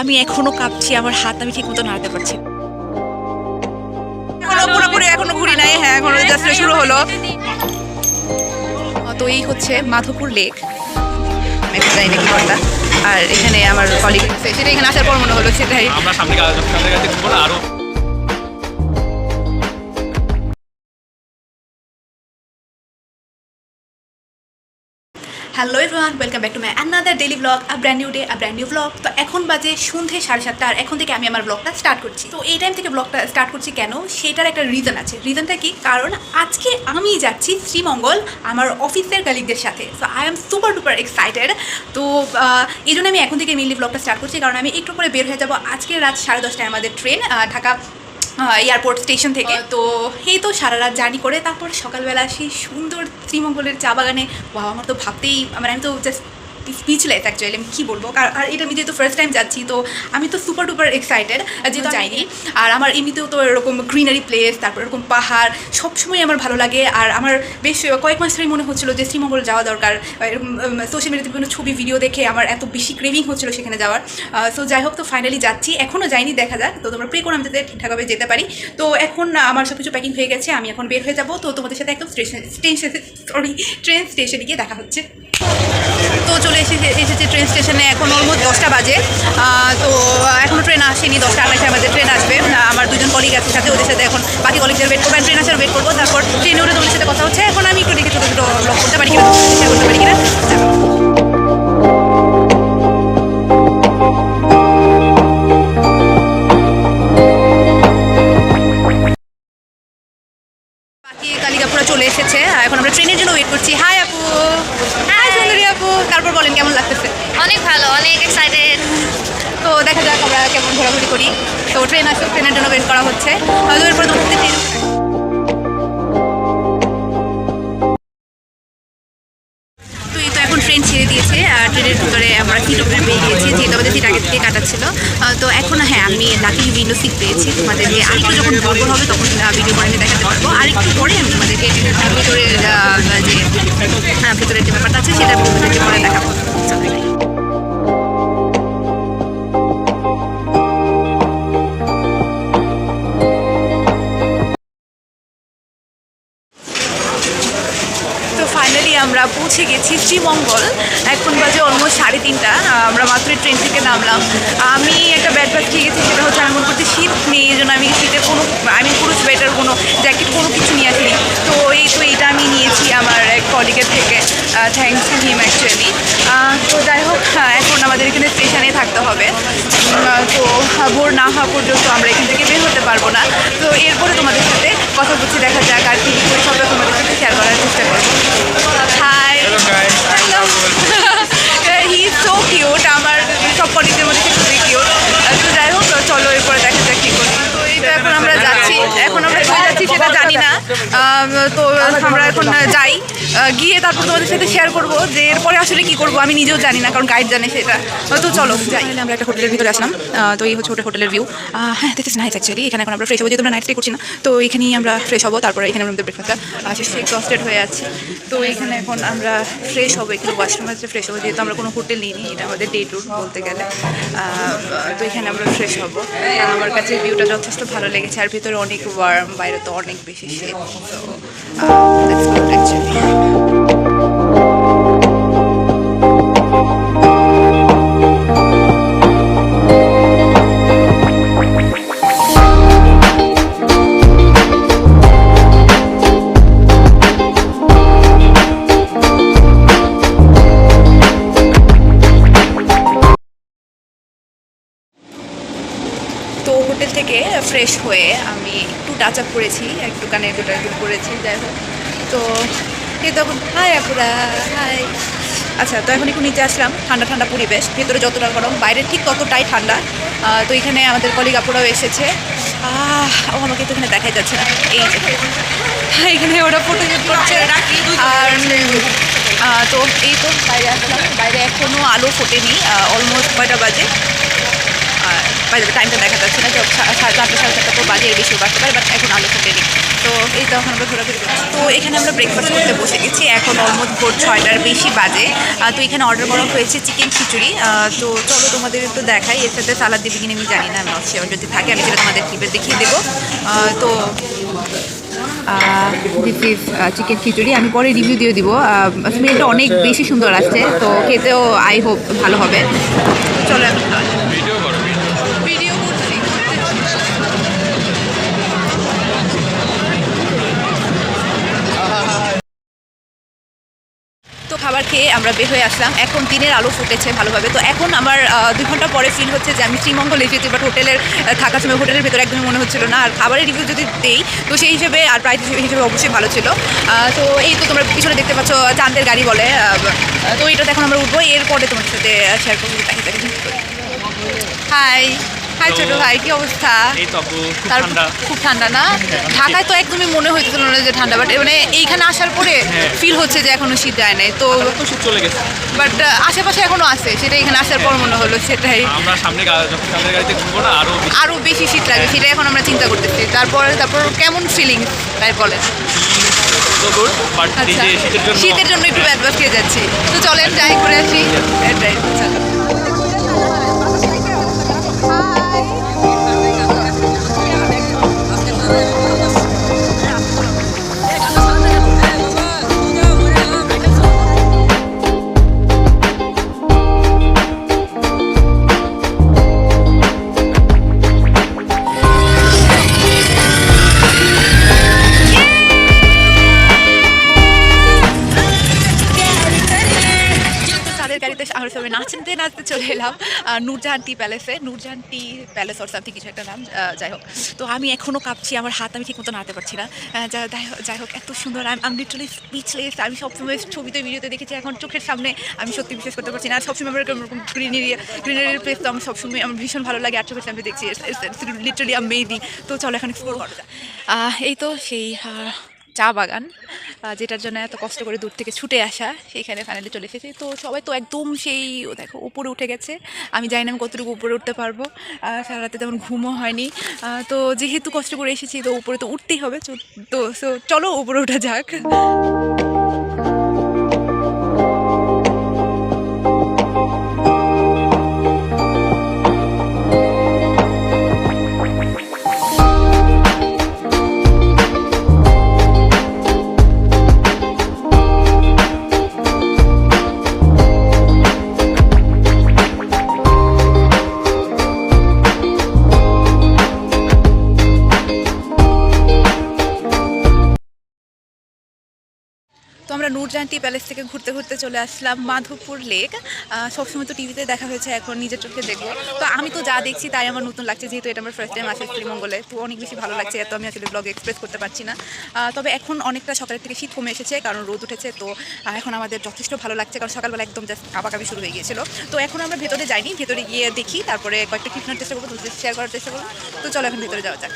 আমি এখনও কাঁপছি আমার হাত আমি ঠিক মতো নাড়াতে পারছি। এখনও পুরোপুরি এখনও ঘুরি নাই হ্যাঁ এখনও জাস্ট শুরু হলো। তো এই হচ্ছে মাধবপুর লেক। কি কোনটা আর এখানে আমার কলিগ সেটা এখানে আসার পর মনে হলো সেটাই। আমরা সামনে আরও hello everyone welcome back to my another daily blog a brand new day a brand new blog তো এখন বাজে সন্ধে সাড়ে সাতটা, আর এখন থেকে আমি আমার ব্লগটা স্টার্ট করছি। তো এই টাইম থেকে ব্লগটা স্টার্ট করছি কেন? সেটার একটা রিজন আছে। রিজনটা কি? কারণ আজকে আমি যাচ্ছি শ্রীমঙ্গল আমার অফিসের কালিগদের সাথে। তো I am super duper excited তো এই জন্য আমি এখন থেকে মেনলি ব্লগটা স্টার্ট করছি। কারণ আমি একটু পরে বের হয়ে যাব। আজকে রাত সাড়ে দশটায় আমাদের ট্রেন ঢাকা এয়ারপোর্ট স্টেশন থেকে। তো এই তো সারা রাত জার্নি করে তারপর সকালবেলা সেই সুন্দর শ্রীমঙ্গলের চা বাগানে বাবা আমার তো ভাবতেই মানে আমি তো জাস্ট স্পিচলেস অ্যাকচুয়ালি আমি কী বলব? কার- আর এটা আমি যেহেতু ফার্স্ট টাইম যাচ্ছি তো আমি তো সুপার ডুপার এক্সাইটেড যেহেতু যাইনি। আর আমার এমনিতেও তো এরকম গ্রিনারি প্লেস তারপর এরকম পাহাড় সবসময় আমার ভালো লাগে। আর আমার বেশ কয়েক মাস ধরেই মনে হচ্ছিল যে শ্রীমঙ্গল যাওয়া দরকার। এরকম সোশ্যাল মিডিয়াতে বিভিন্ন ছবি ভিডিও দেখে আমার এত বেশি ক্রেভিং হচ্ছিল সেখানে যাওয়ার। সো যাই হোক তো ফাইনালি যাচ্ছি। এখনও যাইনি দেখা যাক। তো তোমরা প্রে করো আমি যাতে ঠিকঠাকভাবে যেতে পারি। তো এখন আমার সব কিছু প্যাকিং হয়ে গেছে আমি এখন বের হয়ে যাব। তো তোমাদের সাথে একদম স্টেশন স্টেশন সরি ট্রেন স্টেশনে গিয়ে দেখা হচ্ছে। তো চলে এসেছে এসেছে ট্রেন স্টেশনে এখন অলমোস্ট দশটা বাজে। তো এখনও ট্রেন আসেনি, দশটা আঠাশে আমাদের ট্রেন আসবে। আমার দুজন কলিগ আছে সাথে, ওদের সাথে এখন বাকি কলিগদের ওয়েট করব ট্রেন আসার ওয়েট করব। তারপর ট্রেনে উঠে তোমাদের সাথে কথা হচ্ছে। এখন আমি একটু দেখে ছোটো ছোটো ব্লগ করতে পারি কিনা করতে পারি কিনা। আগে কাটাচ্ছিল। আহ, তো এখন হ্যাঁ আমি লাকি উইন্ডো সিট পেয়েছি। তোমাদেরকে আরেকটু যখন দরকার হবে তখন ভিডিও করে দেখাতে পারব। আরেকটু পরে আমি তোমাদেরকে ভিতরে যে ভিতরের যে ব্যাপারটা আছে সেটা তোমাদেরকে পরে দেখাবো। পৌঁছে গেছি শ্রীমঙ্গল। এখন বাজে অলমোস্ট সাড়ে তিনটা। আমরা মাত্র ট্রেন থেকে নামলাম। আমি একটা ব্যাড ব্যাগ খেয়ে গেছি সেটা হচ্ছে আমি মনে করছি শীত নেই এই জন্য আমি শীতে কোনো আমি পুরো সোয়েটার কোনো জ্যাকেট কোনো কিছু নিয়ে আসিনি। তো এই তো এইটা আমি নিয়েছি আমার এক কলিগের থেকে। থ্যাংকস টু হিম অ্যাকচুয়ালি তো যাই হোক হ্যাঁ, এখন আমাদের এখানে স্টেশনে থাকতে হবে। তো ভোর না হওয়া পর্যন্ত আমরা এখান থেকে বের হতে পারব না। তো এরপরে তোমাদের সাথে কথা বলছি দেখা যাক আর কি সবটা তোমাদের সাথে শেয়ার করার চেষ্টা তোমাদের সাথে শেয়ার করব যে এরপরে আসলে কি করব, আমি নিজেও জানি না, কারণ গাইড জানে সেটা। তো চলো, যাই। আমরা একটা হোটেলের ভিতরে আসলাম। তো এই হচ্ছে হোটেল হোটেলের ভিউ হ্যাঁ দিস ইজ নাইস অ্যাকচুয়ালি এখানে এখন আমরা ফ্রেশ হব, যেহেতু আমরা নাইট করছি না। তো এখানেই আমরা ফ্রেশ হব, তারপরে এখানে আমাদের ব্রেকফাস্টটা শেষে এক্সস্টেড হয়ে যাচ্ছি তো এখানে এখন আমরা ফ্রেশ হব, এখানে ওয়াশরুম আছে ফ্রেশ হব। যেহেতু আমরা কোনো হোটেল নিইনি এটা আমাদের ডে ট্যুর বলতে গেলে। তো এখানে আমরা ফ্রেশ হব। আমার কাছে ভিউটা যথেষ্ট ভালো লেগেছে। আর ভিতরে অনেক ওয়ার্ম বাইরে তো অনেক বেশি শীত তো that's good actually touch up করেছি একটু কানে দুটো একটু করেছি, যাই হোক। তো এই তখন, হাই আপুরা, হাই। আচ্ছা তো এখন একটু নিচে আসলাম, ঠান্ডা ঠান্ডা পরিবেশ, ভেতরে যতটা গরম বাইরে ঠিক ততটাই ঠান্ডা। তো এখানে আমাদের কলিগ আপুরাও এসেছে। ও আমাকে তো এখানে দেখাই যাচ্ছে না। এই এখানে ওরা ফটো করছে। আর তো এই তো বাইরে আসলাম। বাইরে এখনও আলো ফোটেনি অলমোস্ট কয়টা বাজে? যাবে টাইমটা দেখা যাচ্ছে না যে সাড়ে চারটে, সাড়ে চারটা তো বাজে এর বেশিও বাড়তে পারে বাট এখন আলো ফুটেনি তো এই তো এখন আমরা ঘোরাঘুরি করছি। তো এখানে আমরা ব্রেকফাস্ট করতে বসে গেছি, এখন অলমোস্ট ভোর ছয়টার বেশি বাজে। তো এখানে অর্ডার করা হয়েছে চিকেন খিচুড়ি। তো চলো তোমাদের একটু দেখাই, এর সাথে সালাদ দিবি কিনা আমি জানি না আমি শিওর যদি থাকে আমি সেটা তোমাদের ক্লিপে দেখিয়ে দেবো। তো দিস ইজ চিকেন খিচুড়ি। আমি পরে রিভিউ দিয়ে দিব। স্মেলটা অনেক বেশি সুন্দর আসছে, তো খেতেও আই হোপ ভালো হবে। চলো এখন খাবার খেয়ে আমরা বের হয়ে আসলাম। এখন দিনের আলো ফুটেছে ভালোভাবে। তো এখন আমার দুই ঘণ্টা পরে ফিল হচ্ছে যে আমি শ্রীমঙ্গল এসেছি বাট হোটেলের থাকার সময় হোটেলের ভেতরে একদমই মনে হচ্ছিল না। আর খাবারের রিভিউ যদি দেই, তো সেই হিসেবে আর প্রাইস হিসেবে অবশ্যই ভালো ছিল। তো এই তো তোমরা পিছনে দেখতে পাচ্ছ, চাঁদের গাড়ি বলে তো এটা এখন আমরা উঠবো। এরপরে তোমার সাথে শেয়ার করব। তাকে তাকে হাই হাই ছোট ভাই কি অবস্থা? এই তো খুব ঠান্ডা। খুব ঠান্ডা না? ঢাকায় তো একদমই মনে হইতেছিল না যে ঠান্ডা বাট মানে এইখানে আসার পরে হ্যাঁ। ফিল হচ্ছে যে এখনও শীত যায় নাই। তো তো শীত চলে গেছে। বাট আশেপাশে এখনও আছে সেটা এখানে আসার পর মনে হলো সেটাই। আমরা সামনে যখন গাড়িতে ঘুরবো না আরও বেশি আরও বেশি শীত লাগে সেটা এখন আমরা চিন্তা করতেছি। তারপর তারপর কেমন ফিলিং তাই বলেন। এই আচ্ছা শীতের জন্য একটু অ্যাডভান্স খেয়ে যাচ্ছি। তো চলেন যাই করে আসি। এটাই, চলো। নাচতে চলে এলাম। আহ, নূরজাহান টি প্যালেসে Noorjahan Tea Palace or something কিছু একটা নাম যাই হোক। তো আমি এখনও কাঁপছি আমার হাত আমি ঠিক মতো নাড়তে পারছি না। যাই হোক- এত সুন্দর। আমি লিটারালি স্পিচলেস আমি সবসময় ছবিতে ভিডিওতে দেখেছি এখন চোখের সামনে আমি সত্যি বিশ্বাস করতে পারছি না। সবসময় আমার এরকম গ্রিনারি গ্রিনারি প্লেস তো আমার সবসময় আমার ভীষণ ভালো লাগে। আর চোখের সামনে দেখছি লিটারলি লিটারালি আমেজিং তো চলো এখন এক্সপ্লোর করা এই তো সেই চা বাগান যেটার জন্য এত কষ্ট করে দূর থেকে ছুটে আসা সেইখানে ফাইনালি চলে এসেছি। তো সবাই তো একদম সেই, দেখো, উপরে উঠে গেছে। আমি জানি না আমি কতটুকু উপরে উঠতে পারব। সারা রাতে তেমন ঘুমও হয়নি। তো যেহেতু কষ্ট করে এসেছি, তো উপরে তো উঠতেই হবে। তো সো চলো উপরে ওঠা যাক। তো আমরা নূরজাহান টি প্যালেস থেকে ঘুরতে ঘুরতে চলে আসলাম মাধবপুর লেক। সবসময় তো টিভিতে দেখা হয়েছে, এখন নিজের চোখে দেখব। তো আমি তো যা দেখছি তাই আমার নতুন লাগছে, যেহেতু এটা আমার ফার্স্ট টাইম আসে শ্রীমঙ্গলে, তো অনেক বেশি ভালো লাগছে, এত আমি আসলে ব্লগে এক্সপ্রেস করতে পারছি না। তবে এখন অনেকটা সকালের থেকে শীত কমে এসেছে, কারণ রোদ উঠেছে, তো এখন আমাদের যথেষ্ট ভালো লাগছে, কারণ সকালবেলা একদম জাস্ট কাবাকাবি শুরু হয়ে গিয়েছিল। তো এখন আমরা ভেতরে যাইনি, ভেতরে গিয়ে দেখি, তারপরে কয়েকটা নেওয়ার চেষ্টা করব শেয়ার করার চেষ্টা করব। তো চলো এখন ভেতরে যাওয়া যাক।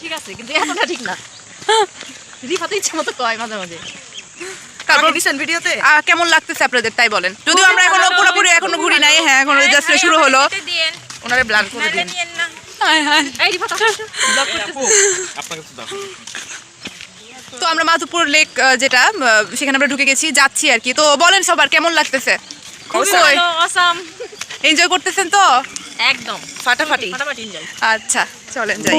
ঠিক আছে কিন্তু এখনটা ঠিক না। রিফাতে ইচ্ছে মতো কয় মাঝে মাঝে। তারপর দিছেন ভিডিওতে? কেমন লাগতেছে আপনাদের তাই বলেন। যদিও আমরা এখনও পুরোপুরি এখনও ঘুরি নাই হ্যাঁ এখনও জাস্ট শুরু হলো। ওনারে করে দিন। তো আমরা মাধুপুর লেক যেটা সেখানে আমরা ঢুকে গেছি যাচ্ছি আর কি। তো বলেন সবার কেমন লাগতেছে? অসাম এনজয় করতেছেন তো? একদম। ফাটাফাটি। ফাটাফাটি এনজয় আচ্ছা চলেন যাই।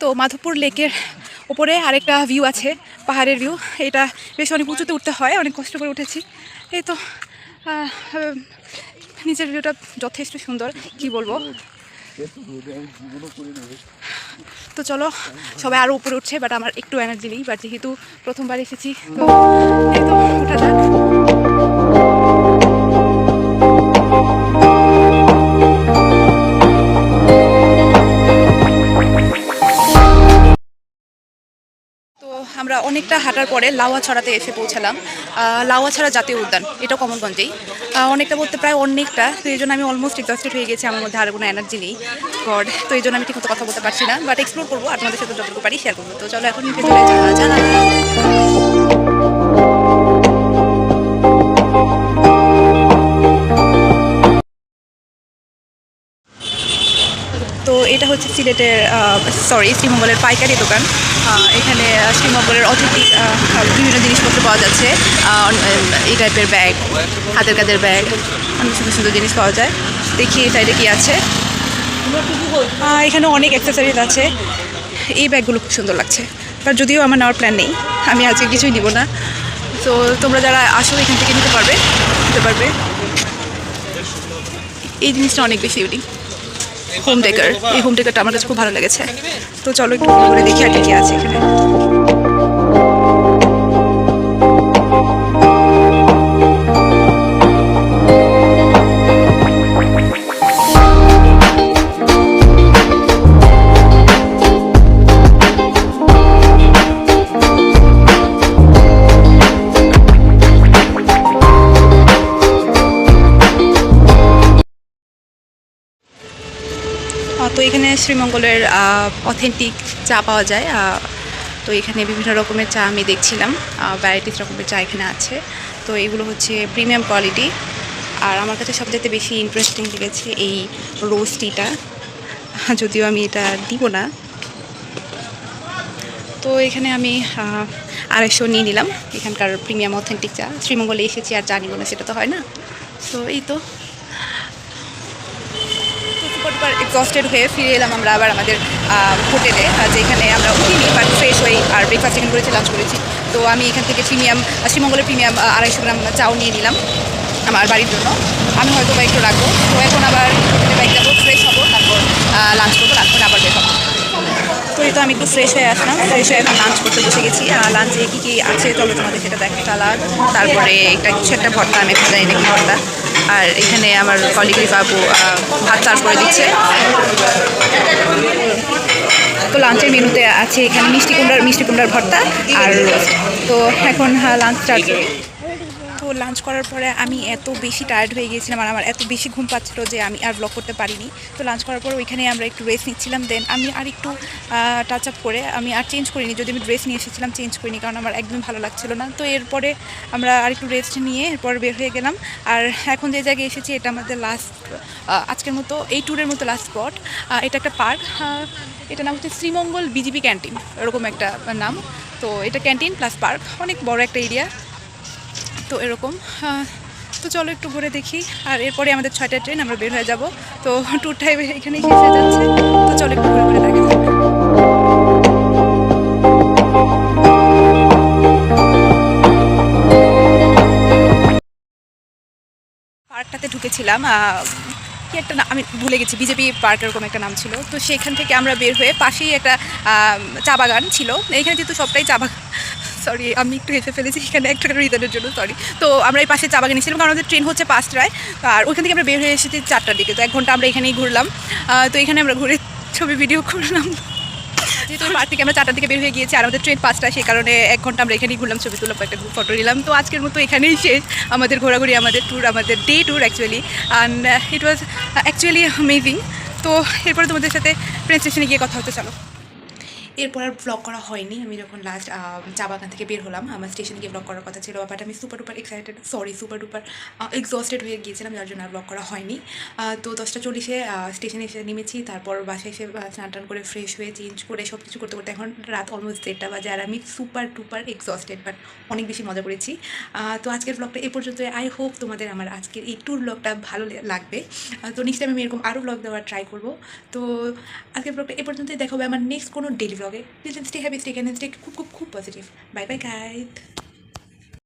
তো মাধবপুর লেকের ওপরে আরেকটা ভিউ আছে, পাহাড়ের ভিউ এটা বেশ অনেক উঁচুতে উঠতে হয়, অনেক কষ্ট করে উঠেছি। এই তো নিচের ভিউটা যথেষ্ট সুন্দর, কি বলব? তো চলো, সবাই আরও উপরে উঠছে বাট আমার একটু এনার্জি নেই বাট যেহেতু প্রথমবার এসেছি, তো তো ওঠা যাক। অনেকটা হাঁটার পরে লাওয়া ছড়াতে এসে পৌঁছালাম। লাওয়া লাউয়া ছড়া জাতীয় উদ্যান এটা কমলগঞ্জেই আহ, অনেকটা বলতে প্রায় অনেকটা তো এই জন্য আমি অলমোস্ট এক্সস্টেড হয়ে গেছি আমার মধ্যে আর কোনো এনার্জি নেই। গড তো এই জন্য আমি ঠিকমতো কথা বলতে পারছি না বাট এক্সপ্লোর করব আপনাদের সাথে যতটুকু পারি শেয়ার করব। তো চলো এখন যাক। তো এটা হচ্ছে সিলেটের সরি শ্রীমঙ্গলের পাইকারি দোকান। এখানে শ্রীমঙ্গলের অথেন্টিক বিভিন্ন জিনিসপত্র পাওয়া যাচ্ছে। এই টাইপের ব্যাগ হাতের কাজের ব্যাগ অনেক সুন্দর সুন্দর জিনিস পাওয়া যায়। দেখি এই সাইডে কি আছে। এখানে অনেক অ্যাক্সেসরিজ আছে। এই ব্যাগগুলো খুব সুন্দর লাগছে। বাট যদিও আমার নেওয়ার প্ল্যান নেই, আমি আজকে কিছুই নিব না। তো তোমরা যারা আসো, এখান থেকে নিতে পারবে নিতে পারবে। এই জিনিসটা অনেক বেশি ইউনিক হোম ডেকার এই হোম ডেকারটা আমার কাছে খুব ভালো লেগেছে। তো চলো একটু ঘুরে দেখি আর কি কি আছে এখানে। তো এখানে শ্রীমঙ্গলের অথেন্টিক চা পাওয়া যায়। তো এখানে বিভিন্ন রকমের চা আমি দেখছিলাম। ভ্যারাইটিস রকমের চা এখানে আছে। তো এগুলো হচ্ছে প্রিমিয়াম কোয়ালিটি আর আমার কাছে সবচেয়ে বেশি ইন্টারেস্টিং লেগেছে এই রোজ টিটা যদিও আমি এটা দিব না। তো এখানে আমি আড়াইশো নিয়ে নিলাম। এখানকার প্রিমিয়াম অথেন্টিক চা। শ্রীমঙ্গলে এসেছি আর চা নিব না, সেটা তো হয় না। তো এই তো। ডুপার এক্সস্টেড হয়ে ফিরে এলাম আমরা আবার আমাদের হোটেলে যেখানে আমরা উঠিনি বাট ফ্রেশ হয়ে আর ব্রেকফাস্ট এখানে করেছি লাঞ্চ করেছি। তো আমি এখান থেকে প্রিমিয়াম, শ্রীমঙ্গলের প্রিমিয়াম আড়াইশো গ্রাম চাও নিয়ে নিলাম আমার বাড়ির জন্য। আমি হয়তো বা একটু রাখব। তো এখন আবার বাইক যাব ফ্রেশ হব, তারপর লাঞ্চ করব করে আবার বের হব। তো এই তো আমি একটু ফ্রেশ হয়ে আসলাম। ফ্রেশ হয়ে এখন লাঞ্চ করতে বসে গেছি। আর লাঞ্চে কী কী আছে, চলো তোমাদের সেটা দেখো সালাদ তারপরে একটা কিছু একটা ভর্তা, আমি একটা জানি না কি ভর্তা। আর এখানে আমার কলিগরি বাবু ভাত সার্ভ করে দিচ্ছে তো লাঞ্চের মেনুতে আছে এখানে মিষ্টি কুমড়ার মিষ্টি কুমড়ার ভর্তা আর। তো এখন লাঞ্চ স্টার্ট করি তো লাঞ্চ করার পরে আমি এত বেশি টায়ার্ড হয়ে গিয়েছিলাম আর আমার এত বেশি ঘুম পাচ্ছিল যে আমি আর ব্লগ করতে পারিনি। তো লাঞ্চ করার পর ওইখানে আমরা একটু রেস্ট নিচ্ছিলাম দেন আমি আর একটু টাচ আপ করে আমি আর চেঞ্জ করিনি। যদি আমি ড্রেস নিয়ে এসেছিলাম চেঞ্জ করিনি কারণ আমার একদম ভালো লাগছিল না। তো এরপরে আমরা আর একটু রেস্ট নিয়ে এরপর বের হয়ে গেলাম। আর এখন যে জায়গায় এসেছি, এটা আমাদের লাস্ট আজকের মতো এই ট্যুরের মতো লাস্ট স্পট এটা একটা পার্ক এটা নাম হচ্ছে শ্রীমঙ্গল বিজিবি ক্যান্টিন এরকম একটা নাম। তো এটা ক্যান্টিন প্লাস পার্ক অনেক বড় একটা এরিয়া তো এরকম। তো চলো একটু ঘুরে দেখি। আর এরপরে আমাদের ছয়টা ট্রেন, আমরা বের হয়ে যাব। তো ট্যুরটাই এখানেই শেষ হয়ে যাচ্ছে। তো চলো একটু ঘুরে ঘুরে দেখা যাক। পার্কটাতে ঢুকেছিলাম কি একটা আমি ভুলে গেছি, বিজেপি পার্ক এরকম একটা নাম ছিল। তো সেখান থেকে আমরা বের হয়ে পাশেই একটা চা বাগান ছিল। এখানে যেহেতু সবটাই চা বাগান সরি আমি একটু হেসে ফেলেছি এখানে একটা রিজনের জন্য সরি তো আমরা এই পাশে চা বাগানে ছিলাম, কারণ আমাদের ট্রেন হচ্ছে পাঁচটায় আর ওইখান থেকে আমরা বের হয়ে এসেছি চারটার দিকে, তো এক ঘণ্টা আমরা এখানেই ঘুরলাম। তো এখানে আমরা ঘুরে ছবি ভিডিও করলাম। যেহেতু পার্ক থেকে আমরা চারটার দিকে বের হয়ে গিয়েছি, আর আমাদের ট্রেন পাঁচটা সেই কারণে এক ঘণ্টা আমরা এখানেই ঘুরলাম, ছবি তুললাম একটা ফটো নিলাম। তো আজকের মতো এখানেই শেষ। আমাদের ঘোরাঘুরি, আমাদের ট্যুর আমাদের day tour actually and it was actually amazing তো এরপরে তোমাদের সাথে ট্রেন স্টেশনে গিয়ে কথা হতে চলো। এরপর আর ব্লগ করা হয়নি। আমি যখন লাস্ট চা বাগান থেকে বের হলাম, আমার স্টেশনে গিয়ে ব্লগ করার কথা ছিল বাট আমি super duper excited sorry super duper exhausted হয়ে গিয়েছিলাম, যার জন্য আর ব্লগ করা হয়নি। তো দশটা চল্লিশে স্টেশনে এসে নেমেছি, তারপর বাসায় এসে স্নান টান করে ফ্রেশ হয়ে চেঞ্জ করে সব কিছু করতে করতে এখন রাত অলমোস্ট দেড়টা বাজে, আর আমি সুপার টুপার এক্সস্টেড বাট অনেক বেশি মজা করেছি। তো আজকের ব্লগটা এ পর্যন্ত আই হোপ তোমাদের আমার আজকের এই ট্যুর ব্লগটা ভালো লাগবে। তো নেক্সট টাইম আমি এরকম আরও ব্লগ দেওয়ার ট্রাই করব। তো আজকের ব্লগটা এ পর্যন্তই। দেখাবে আমার নেক্সট কোনো ডেলি ব্লগে please stay happy stay can stay খুব খুব খুব পজিটিভ বাই বাই গাইড